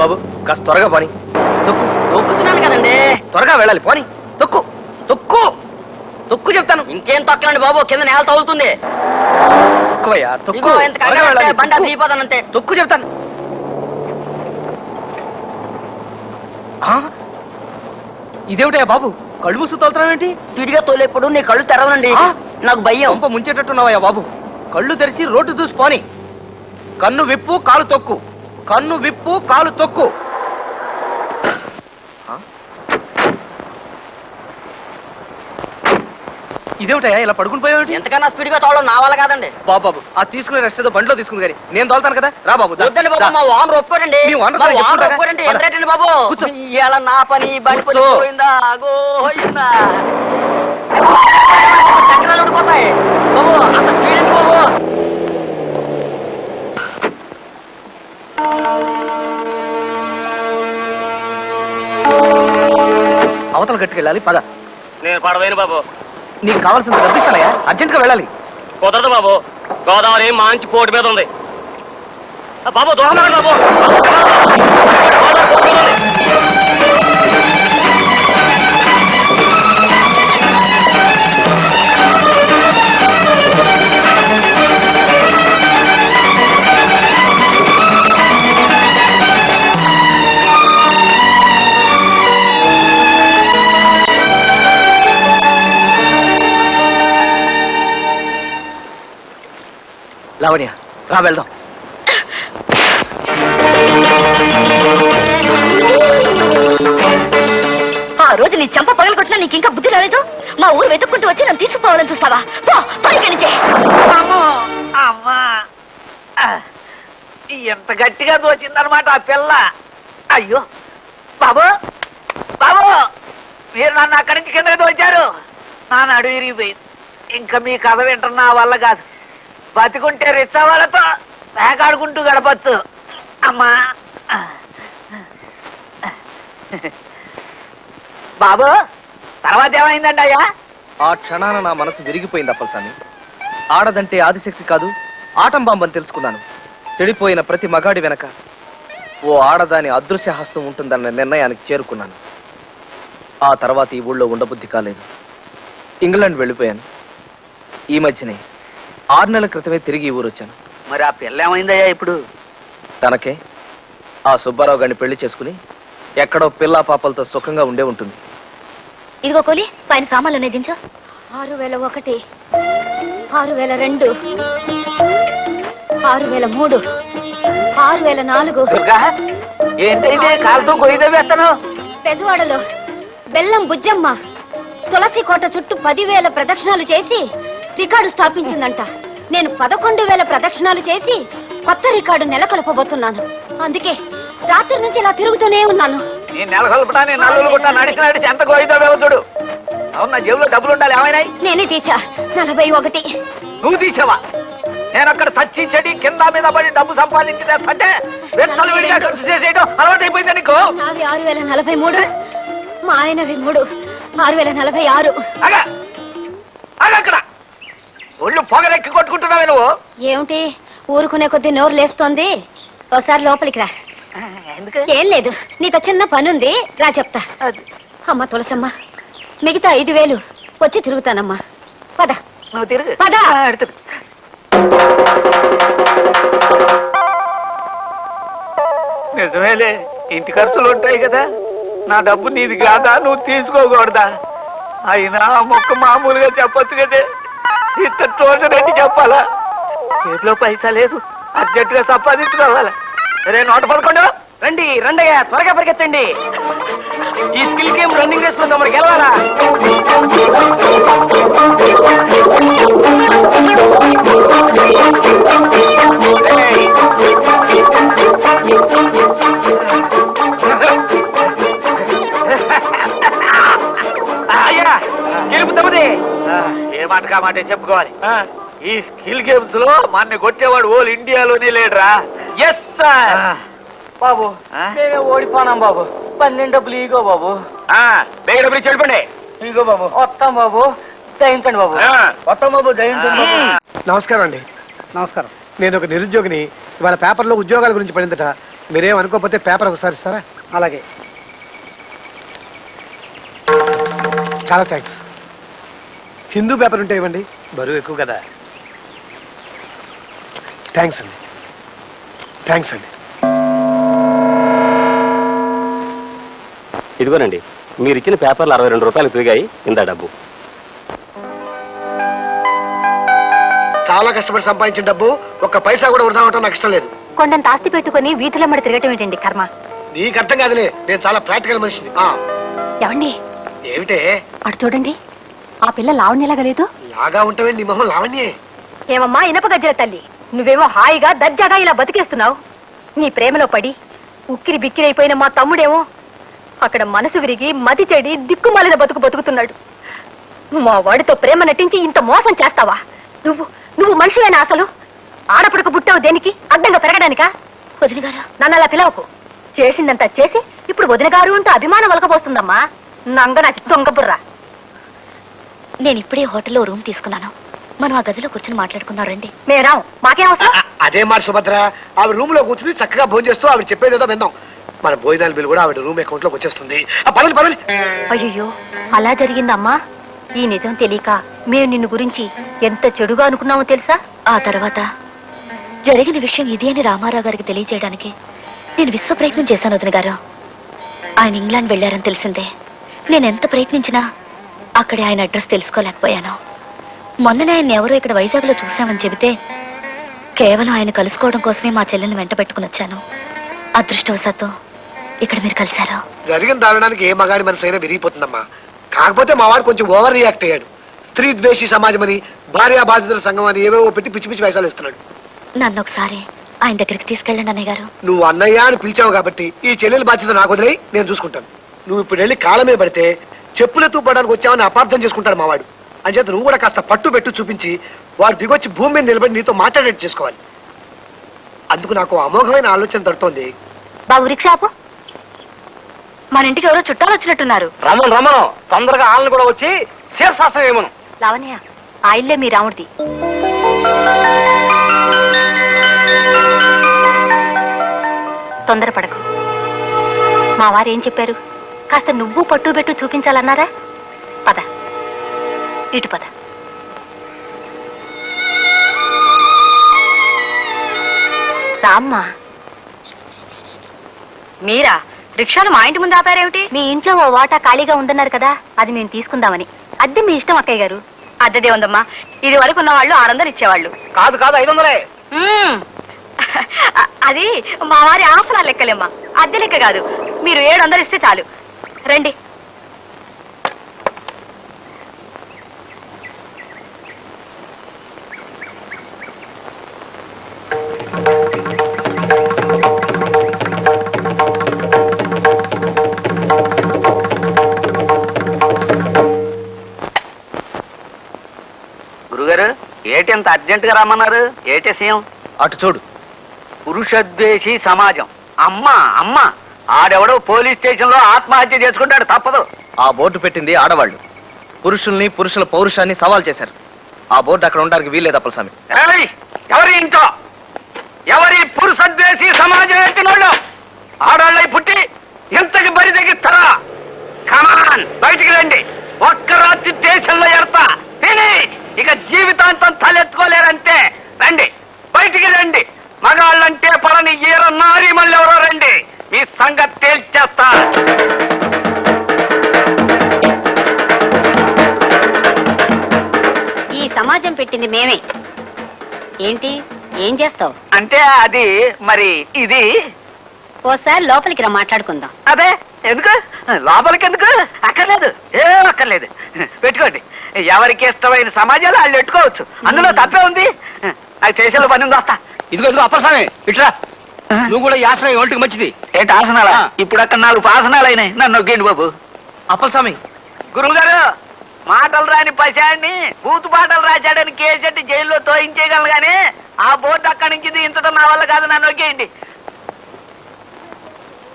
బాబు కాస్త త్వరగా పోని. తొక్కు. నొక్కుతున్నాను కదండి. త్వరగా వెళ్ళాలి పోని. తొక్కు. తొక్కు. తొక్కు చెప్తాను. ఇంకేం తొక్కలండి బాబు? కింద నేల తగులుతుంది. తొక్కువయ్యా తొక్కు. బండి తొక్కు. చెప్తాను? ఇదేమిటయ్యా బాబు? కళ్ళు మూసు తోలుతున్నావేంటి స్పీడ్గా తోలేప్పుడు నీ కళ్ళు తెరవనండి? నాకు భయం. ముంచేటట్టున్నావయ్యా బాబు. కళ్ళు తెరిచి రోడ్డు చూసి పోని. కన్ను విప్పు కాలు తొక్కు. కన్ను విప్పు కాలు తొక్కు. ఆ? ఇదేమిటయ్యా ఇలా పడుకుని పోయావేంటి ఎంతకన్నా స్పీడ్గా తోవడం నా వల్ల కాదండి. బాబు బాబు ఆ తీసుకునే రెస్ట్ ఏదో బండిలో తీసుకుని కానీ నేను తోలుతాను కదా? రా బాబు వద్దండి బాబు. మా ఓనర్ ఒప్పుకోరండి. మీ బాబు. ఇవాళ నా పని బండి. పోయిందా? గోయిందా చక్రాలు ఉండిపోతాయి బాబు అంత స్పీడ్ అవతల గట్టుకెళ్ళాలి పద. నేను పడవేను బాబు. నీకు డబ్బిస్తానయ్యా. అర్జెంట్గా వెళ్ళాలి. కుదరదు బాబు. గోదావరి మంచి పోటీ మీద ఉంది. బాబు రండి బాబు. లావణ్య రా వెళ్దాం. ఆ రోజు నీ చంప పగలగొట్టినా నీకు ఇంకా బుద్ధి రాలేదు? మా ఊరు వెతుక్కుంటూ వచ్చి నన్ను తీసుకుపోవాలని చూస్తావా? పో పో ఇక్కడి నుంచే అమ్మో అమ్మా. ఆ, ఎంత గట్టిగా దోచిందనమాట ఆ పిల్ల. అయ్యో బాబు బాబు మీరు నన్ను అక్కడి నుంచి కిందకి దోచారు. నా నడు విరిగిపోయింది. ఇంకా మీ కథ వింటున్నా వల్ల కాదు. బతికుంటే రిచ్చా వాళ్ళతో వేకాడుకుంటూ గడపచ్చు. అమ్మా. బాబు తర్వాత ఏమైందండి అయ్యా? ఆ క్షణాన నా మనసు విరిగిపోయింది అప్పలస్వామి. ఆడదంటే ఆదిశక్తి కాదు ఆటం బాంబని తెలుసుకున్నాను. చెడిపోయిన ప్రతి మగాడి వెనక ఓ ఆడదాని అదృశ్య హస్తం ఉంటుందన్న నిర్ణయానికి చేరుకున్నాను. ఆ తర్వాత ఈ ఊళ్ళో ఉండబుద్ధి కాలేదు. ఇంగ్లాండ్ వెళ్ళిపోయాను. ఈ మధ్యనే ఆరు నెలల క్రితమే తిరిగి ఊరు వచ్చాను మరి ఆ పిల్ల ఏమైందయ్యా ఇప్పుడు? తనకే ఆ సుబ్బారావు గారిని పెళ్ళి చేసుకుని ఎక్కడో పిల్లా పాపలతో సుఖంగా ఉండే ఉంటుంది. ఇదిగో కోలి పైన సామాన్లు ఉన్నాయి దించు. ఆరు వేల ఒకటి ఆరు వేల రెండు ఆరు వేల మూడు ఆరు వేల నాలుగు. దుర్గా ఏంటైతే కాలుతో గొయ్యి వేస్తాను పెజవాడలో బెల్లం బుజ్జమ్మ తులసి కోట చుట్టూ పదివేల ప్రదక్షిణాలు చేసి రికార్డు స్థాపించిందంట. నేను పదకొండు వేల ప్రదక్షిణాలు చేసి కొత్త రికార్డు నెలకొల్పబోతున్నాను. అందుకే రాత్రి నుంచి ఇలా తిరుగుతూనే ఉన్నాను. అవును జేబులో డబ్బులు ఉండాలి నేనే తీసా నలభై ఒకటి. నువ్వు తీసావా నేను అక్కడ తచ్చి చెడి కింద మీద పడి డబ్బు సంపాదించి తెస్తుంటే వెచ్చలు విడిగా ఖర్చు చేసేయడం అలవాటు అయిపోయింది నీకు? నావి ఆరు వేల నలభై మూడు మా ఆయనవి మూడు ఆరు వేల నలభై ఆరు. అగా అక్కడ. ఒళ్ళు పొగరెక్కి కొట్టుకుంటున్నావే నువ్వు. ఏమిటి? ఊరుకునే కొద్దీ నోరు లేస్తోంది. ఒకసారి లోపలికి రా. ఎందుకు? ఏం లేదు. నీతో చిన్న పనుంది. రా చెప్తా. అమ్మ తులసమ్మ మిగతా ఐదు వేలు వచ్చి తిరుగుతానమ్మా. పద. నువ్వు తిరుగు. పద. నిజమేలే ఇంటి ఖర్చులు ఉంటాయి కదా. నా డబ్బు నీది కాదా? నువ్వు తీసుకోకూడదా? అయినా మొక్క మామూలుగా చెప్పొచ్చు కదే. ఇంత తోటనట్టు చెప్పాలా? చేతిలో పైసా లేదు. అర్జెంటుగా సంపాదించుకోవాలా? సరే నూట పదకొండు. రండి రండయ్యా త్వరగా పరిగెత్తండి. ఈ స్కిల్ గేమ్ రన్నింగ్ రేస్లో తమరు గెలవాలా? అయ్యా గెలుపు తమది. ఏ మాట కా మాట చెప్పుకోవాలి? ఈ స్కిల్ గేమ్స్లో మన కొట్టేవాడు ఓల్ ఇండియాలోనే లేడురా. ఎస్ సార్ బాబు? నేనే ఓడిపోనాం బాబు. పన్నెండు డబ్బులు ఇగో బాబు. బేగ డబ్బులు వెళ్ళిపోండి. ఇగో బాబు వస్తాం బాబు. దయించండి బాబు. ఆ. వస్తాం బాబు ఆ. నమస్కారం అండి. నమస్కారం. నేను ఒక నిరుద్యోగిని ఇవాళ పేపర్లో ఉద్యోగాల గురించి పడిందట. మీరేం అనుకోకపోతే పేపర్ ఒకసారి ఇస్తారా? అలాగే. చాలా థ్యాంక్స్. హిందూ పేపర్ ఉంటే ఇవ్వండి. బరువు ఎక్కువ కదా. థ్యాంక్స్ అండి. థ్యాంక్స్ అండి. ఇదిగోనండి మీరు ఇచ్చిన పేపర్లు అరవై రెండు రూపాయలు తిరిగాయి. ఇందా డబ్బు. చాలా కష్టపడి సంపాదించిన డబ్బు ఒక్క పైసా కూడా వృధా అవటం నాకు ఇష్టం లేదు. కొండంత ఆస్తి పెట్టుకుని వీధిలో మరి తిరగటం ఏంటండి కర్మ? నీకు అర్థం కాదులే నేను చాలా ప్రాక్టికల్ మనిషిని. ఆ, ఎవండి ఏమిటే? అటు చూడండి. ఆ పిల్ల లావణ్యలాగలేదు లాగా ఉంటావే నీ మొహం లావణ్యే. ఏమమ్మా ఇనప గజ్జల తల్లి. నువ్వేమో హాయిగా దర్జాగా ఇలా బతికేస్తున్నావు. నీ ప్రేమలో పడి ఉక్కిరి బిక్కిరైపోయిన మా తమ్ముడేమో అక్కడ మనసు విరిగి మతి చెడి దిక్కుమాలిన బతుకు బతుకుతున్నాడు. మా వాడితో ప్రేమ నటించి ఇంత మోసం చేస్తావా? నువ్వు నువ్వు మనిషివేనా అసలు? ఆడపడక పుట్టావు దేనికి? అడ్డంగా పెరగడానికా? వదిన గారు. నన్ను అలా పిలవకు. చేసిందంతా చేసి ఇప్పుడు వదిన గారు అంటూ అభిమానం వలకపోస్తుందమ్మా నంగ నా దొంగ బుర్ర. నేను ఇప్పుడే హోటల్లో రూమ్ తీసుకున్నాను. మనం ఆ గదిలో కూర్చొని మాట్లాడుకుందాం రండి. మేరాం మాకేం అవసరం? ఆ, అదే మాట సుభద్ర. ఆవిడ రూమ్లో కూర్చుని చక్కగా భోజనం చేస్తూ ఆవిడ చెప్పేది ఏదో విందాం మన భోజనాల బిల్లు కూడా ఆవిడ రూమ్ అకౌంట్లోకి వచ్చేస్తుంది. ఆ, పదండి పదండి. అయ్యో అలా జరిగిందమ్మా. ఈ నిజం తెలియక మేము నిన్ను గురించి ఎంత చెడుగా అనుకున్నామో తెలుసా? ఆ తర్వాత జరిగిన విషయం ఇది అని రామారావు గారికి తెలియజేయడానికి నేను విశ్వ ప్రయత్నం చేశాను వదిన గారు. ఆయన ఇంగ్లాండ్ వెళ్ళారని తెలిసిందే. నేను ఎంత ప్రయత్నించినా అక్కడే ఆయన అడ్రస్ తెలుసుకోలేకపోయాను. మొన్ననే ఆయన ఎవరో ఇక్కడ వైజాగ్లో చూశామని చెబితే కేవలం ఆయన కలుసుకోవడం కోసమే మా చెల్లెల్ని వెంట పెట్టుకుని వచ్చాను. అదృష్టవశాత్తు ఇక్కడ మీరు కలిశారు. జరిగిన దారుణానికి ఏ మగాడి మనసు అయినా విరిగిపోతుందమ్మా. కాకపోతే మా వాడు కొంచెం ఓవర్ రియాక్ట్ అయ్యాడు. స్త్రీ ద్వేషి సమాజం అని భార్యా బాధితుల సంఘం అని ఏవేవో పెట్టి పిచ్చి పిచ్చి వేషాలు ఇస్తున్నాడు నన్ను ఒకసారి ఆయన దగ్గరికి తీసుకెళ్ళండి అన్నయ్య గారు. నువ్వు అన్నయ్య అని పిలిచావు కాబట్టి ఈ చెల్లెల బాధ్యత నాకు వదిలేయి నేను చూసుకుంటాను. నువ్వు ఇప్పుడు వెళ్ళి కాలమే పడితే చెప్పులెత్తు పడడానికి వచ్చావని అపార్థం చేసుకుంటాడు మావాడు. అంచేత నువ్వు కూడా కాస్త పట్టు పెట్టు చూపించి వాడు దిగొచ్చి భూమి మీద నిలబడి నీతో మాట్లాడేట్టు చేసుకోవాలి. అందుకు నాకు అమోఘమైన ఆలోచన తడుతోంది. బాబు రిక్షాపు మన ఇంటికి ఎవరో చుట్టాలు వచ్చినట్టున్నారు. రమణం రమణం తొందరగా ఆళ్ళని కూడా వచ్చి శీర్షాసనం ఏమను? లావణ్య ఆ ఇల్లే మీ రాముడిది. తొందరపడకు. మా వారు ఏం చెప్పారు? కాస్త నువ్వు పట్టు పెట్టు చూపించాలన్నారా? పద. ఇటు పద. రామ్మా. మీరా రిక్షాను మా ఇంటి ముందు ఆపారేమిటి? మీ ఇంట్లో ఓ వాటా ఖాళీగా ఉందన్నారు కదా అది మేము తీసుకుందామని. అద్దె మీ ఇష్టం అక్కయ్య గారు. అద్దెదే ఉందమ్మా. ఇది వరకు ఉన్న వాళ్ళు ఆరు వందలు ఇచ్చేవాళ్ళు. కాదు కాదు ఐదు వందలే. అది మా వారి ఆసరా లెక్కలేమ్మా. అద్దె లెక్క కాదు. మీరు ఏడు వందలు ఇస్తే చాలు. రండి. గురుగారు ఏటి అంత అర్జెంట్గా రమ్మన్నారు? ఏటి సీఎం? అటు చూడు. పురుషద్వేషి సమాజం. అమ్మ అమ్మ! ఆడెవడో పోలీస్ స్టేషన్లో ఆత్మహత్య చేసుకుంటాడు తప్పదు. ఆ బోర్డు పెట్టింది ఆడవాళ్ళు. పురుషుల్ని పురుషుల పౌరుషాన్ని సవాల్ చేశారు. ఆ బోర్డు అక్కడ ఉండడానికి వీల్లేదు అప్పలస్వామి. ఏయ్! ఎవరి ఇంట్లో? ఎవరి పురుషద్వేషి సమాజం ఎత్తినోళ్ళు ఆడవాళ్ళై పుట్టి ఎంతకి బరి తెగిస్తారా కమాన్ బయటికి రండి. ఒక్క రాత్రి పెట్టింది మేమే. ఏంటి? ఏం చేస్తావు? అంటే అది మరి ఇది? ఓసారి లోపలికి రా మాట్లాడుకుందాం. అదే ఎందుకు? లోపలికి ఎందుకు అక్కర్లేదు. ఏ అక్కర్లేదు. పెట్టుకోండి. ఎవరికి ఇష్టమైన సమాజాలు వాళ్ళు పెట్టుకోవచ్చు. అందులో తప్పే ఉంది. నాకు చేసేలో పని ఉంది వస్తా. ఇదిగో ఇదిగో అప్పలస్వామి ఇట్లా నువ్వు కూడా యాసన ఒంటికి మంచిది. ఏంటి ఆసనాలా? ఇప్పుడు అక్కడ నాలుగు ఆసనాలు అయినాయి. నన్ను నొక్కేండి బాబు. అప్పలస్వామి గురువు గారు మాటలు రాని పశాడిని బూతు పాటలు రాశాడని కేసెట్టి జైల్లో తోయించేయగలను ఆ బోర్డు అక్కడి నుంచి దించడం నా వల్ల కాదు. నన్ను నొక్కేయండి.